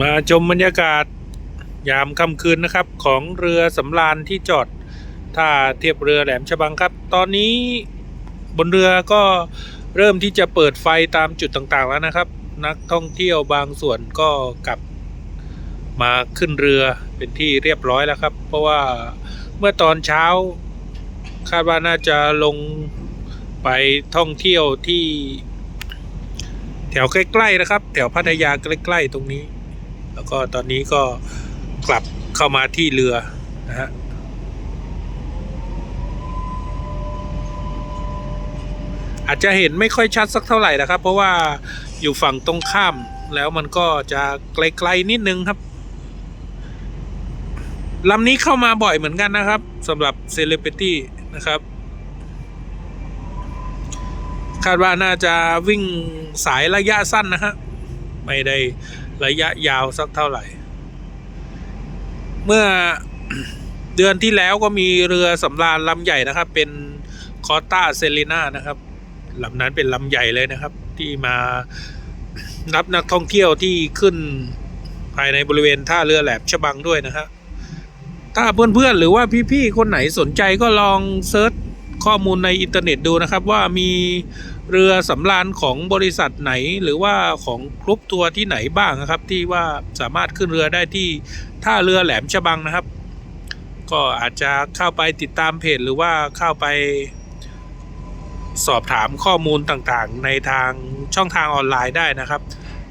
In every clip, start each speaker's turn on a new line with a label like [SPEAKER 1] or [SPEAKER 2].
[SPEAKER 1] มาชมบรรยากาศยามค่ำคืนนะครับ ของเรือสำราญที่จอดท่าเทียบเรือแหลมฉบังครับ ตอนนี้บนเรือก็เริ่มที่จะเปิดไฟตามจุดต่างๆแล้วนะครับ นักท่องเที่ยวบางส่วนก็กลับมาขึ้นเรือเป็นที่เรียบร้อยแล้วครับ เพราะว่าเมื่อตอนเช้า คาดว่าน่าจะลงไปท่องเที่ยวที่ แถวใกล้ๆนะครับ แถวพัทยาใกล้ๆตรงนี้ แล้วก็ตอนนี้ก็กลับเข้ามาที่เรือนะฮะอาจจะเห็นไม่ค่อยชัดสักเท่าไหร่นะครับ เพราะว่าอยู่ฝั่งตรงข้ามแล้วมันก็จะไกลๆนิดนึงครับลำนี้เข้ามาบ่อยเหมือนกันนะครับสำหรับเซเลบริตี้นะครับ คาดว่าน่าจะวิ่งสายระยะสั้นนะฮะ ไม่ได้ระยะยาวสักเท่าไหร่ เมื่อเดือนที่แล้วก็มีเรือสำราญลำใหญ่นะครับ เป็นคอต้าเซเลนานะครับลำนั้นเป็นลำใหญ่เลยนะครับ ที่มารับนักท่องเที่ยวที่ขึ้นภายในบริเวณท่าเรือแหลมฉบังด้วยนะฮะถ้าเพื่อนๆหรือว่าพี่ๆคนไหนสนใจก็ลองเซิร์ชข้อมูลในอินเทอร์เน็ตดูนะครับ ว่ามี เรือสำราญของบริษัทไหนหรือว่าของกรุ๊ปทัวร์ที่ไหนบ้างนะครับ ที่ว่าสามารถขึ้นเรือได้ที่ท่าเรือแหลมฉบังนะครับ ก็อาจจะเข้าไปติดตามเพจหรือว่าเข้าไป สอบถามข้อมูลต่างๆ ในทางช่องทางออนไลน์ได้นะครับ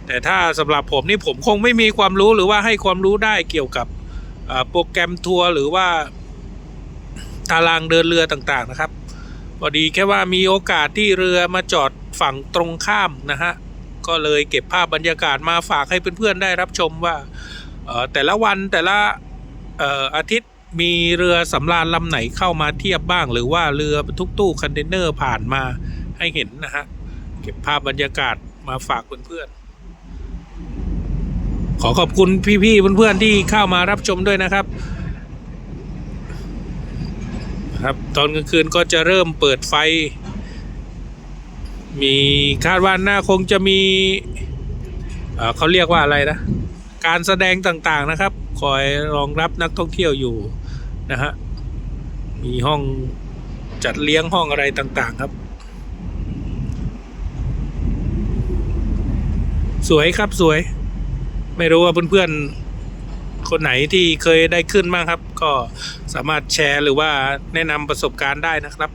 [SPEAKER 1] แต่ถ้าสำหรับผมนี่ผมคงไม่มีความรู้หรือว่าให้ความรู้ได้เกี่ยวกับโปรแกรมทัวร์หรือว่าตารางเดินเรือต่างๆนะครับ พอดีแค่ว่ามีโอกาสที่เรือมาจอดฝั่งตรงข้ามนะฮะ ก็เลยเก็บภาพบรรยากาศมาฝากให้เพื่อนๆได้รับชมว่าแต่ละวันแต่ละเอ่ออาทิตย์มีเรือสำราญลำไหนเข้ามาเทียบบ้าง หรือว่าเรือบรรทุกตู้คอนเทนเนอร์ผ่านมาให้เห็นนะฮะ เก็บภาพบรรยากาศมาฝากเพื่อนๆขอขอบคุณพี่ๆเพื่อนๆที่เข้ามารับชมด้วยนะครับ ครับ ตอนกลางคืนก็จะเริ่มเปิดไฟ มีคาดว่าหน้าคงจะมีเเขาเรียกว่าอะไรนะ การแสดงต่างๆนะครับ คอยรองรับนักท่องเที่ยวอยู่นะฮะมีห้องจัดเลี้ยงห้องอะไรต่างๆครับ สวยครับสวย ไม่รู้ว่าเพื่อนๆ คนไหนที่เคยได้ขึ้นบ้างครับ ก็สามารถแชร์หรือว่าแนะนำประสบการณ์ได้นะครับ